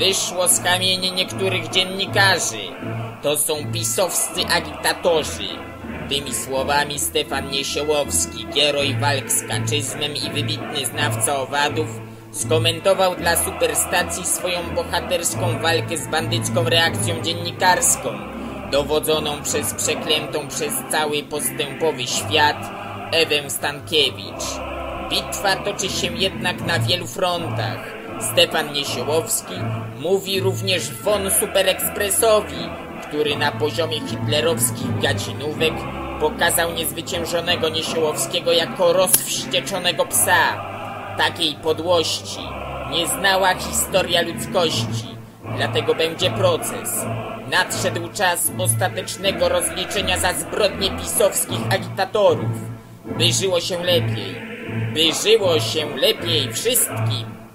wyszło z kamieni niektórych dziennikarzy. To są pisowscy agitatorzy. Tymi słowami Stefan Niesiołowski, gieroj walk z kaczyzmem i wybitny znawca owadów, skomentował dla superstacji swoją bohaterską walkę z bandycką reakcją dziennikarską, dowodzoną przez przeklętą przez cały postępowy świat Ewę Stankiewicz. Bitwa toczy się jednak na wielu frontach. Stefan Niesiołowski mówi również won Superekspresowi, który na poziomie hitlerowskich gacinówek pokazał niezwyciężonego Niesiołowskiego jako rozwścieczonego psa. Takiej podłości nie znała historia ludzkości, dlatego będzie proces. Nadszedł czas ostatecznego rozliczenia za zbrodnie pisowskich agitatorów. By żyło się lepiej. By żyło się lepiej wszystkim.